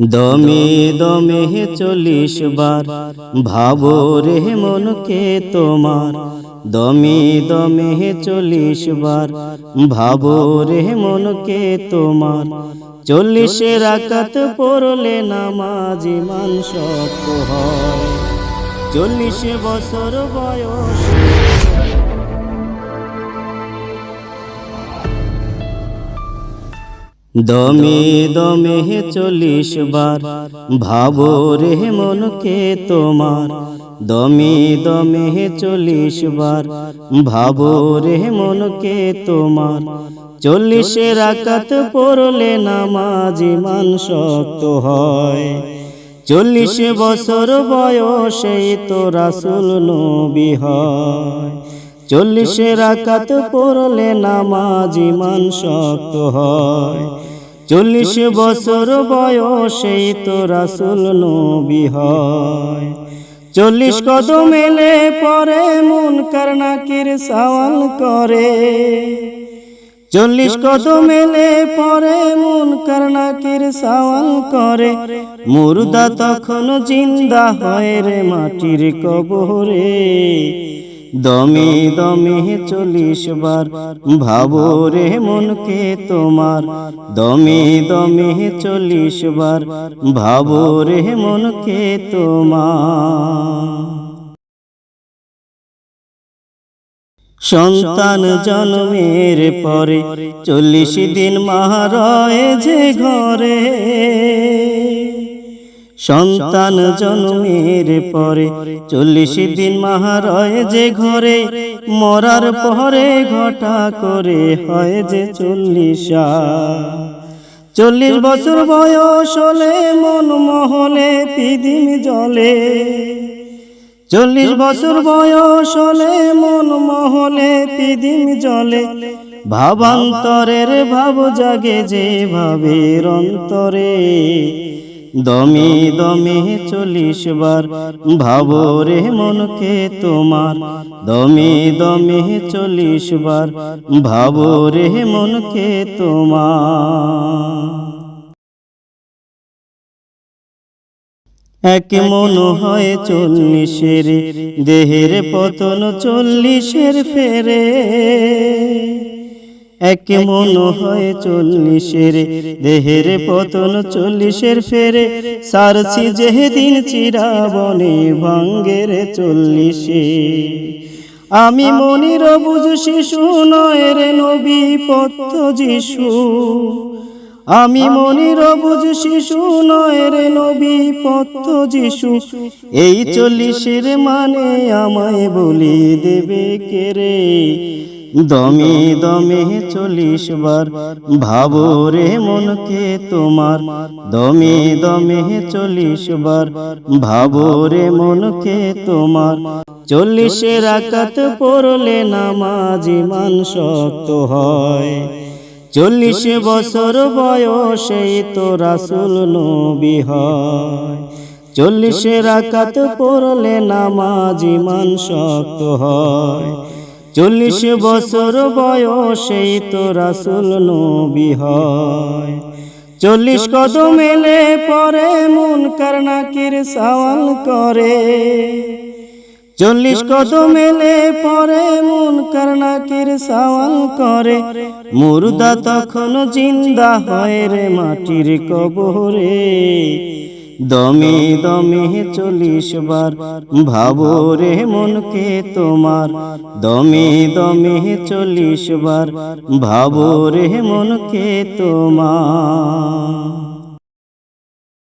দমে দমে চল্লিশ বার ভাবো রে মনকে তোমার। দমে দমে চল্লিশ বার ভাবো রে মনকে তোমার। চল্লিশে রাকাত পড়লে নামাজ মান শক্ত হয়। চল্লিশে বছর বয়স দমে দমে চল্লিশ বার ভাবো রে মনকে তোমার। দমে দমে চল্লিশ বার ভাবো রে মনকে তোমার। চল্লিশে রাকাত পড়লে নামাজ মান শক্ত হয়। চল্লিশ বছর বয়সে তো রাসুল নবী হয়। চল্লিশে রাকাত পড়লে নামাজ ইমান শক্ত হয়। চল্লিশ বছর বয়সে তো রাসুল নবী হয়। চল্লিশ কদম এলে পরে মন কারনাকির সওয়াল করে। চল্লিশ কদম এলে পরে মন কারনাকির সওয়াল করে। মুর্দা তখন জিন্দা হয় রে মাটির কবরে। দমে দমে চল্লিশ বার, ভাবো রে মনকে তোমার। দমে দমে চল্লিশ বার, ভাবো রে মনকে তোমার। সন্তান জন্মের পরে চল্লিশ দিন মাহারয় যে ঘরে। সন্তান জন্মের পরে চল্লিশ দিন মাহারয় যে ঘরে মরার পরে ঘটা করে হয় যে চল্লিশা চল্লিশ বছর বয়স হলে মন মহলে পিদিম জলে। চল্লিশ বছর বয়স হলে মন মহলে পিদিম জলে। ভাবান্তরের ভাব জাগে যে ভাবের অন্তরে। দমে দমে চল্লিশ বার ভাবো রে মনকে তোমার। দমে দমে চল্লিশ বার ভাবো রে মনকে তোমার। এক মন হয় চল্লিশের দেহের পতন চল্লিশের ফেরে। এক মন হয়ে চল্লিশের দেহের পতন চল্লিশের ফেরে। সারছি যেদিন চিরাবনে ভাঙ্গের চল্লিশে। আমি মনির বুঝ শিশু নয় রে নবী পত্ত যিশু। আমি মনির বুঝ শিশু নয় রে নবী পত্ত যিশু। এই চল্লিশের মানে আমায় বলি দেবে কে রে? দমে দমে চল্লিশ বার ভাবো রে মনকে তোমার। দমে দমে চল্লিশ বার ভাবো রে মনকে তোমার। চল্লিশে রাকাত পড়লে নামাজ মান শক্ত হয়। চল্লিশ বছর বয়সে তো রাসুল নবী হয়। চল্লিশে রাকাত পড়লে নামাজ মান শক্ত হয়। চল্লিশ বছর বয়সে তো রাসুল নবী হয়। চল্লিশ কদম এলে পরে মন কারনাকির সওয়াল করে। চল্লিশ কদম এলে পরে মন কারনাকির সওয়াল করে। মুর্দা তখন জিন্দা হয় রে মাটির কবরে। দমে দমে চল্লিশ বার ভাবো রে মনকে তোমার। দমে দমে চল্লিশ বার ভাবো রে মনকে তোমার।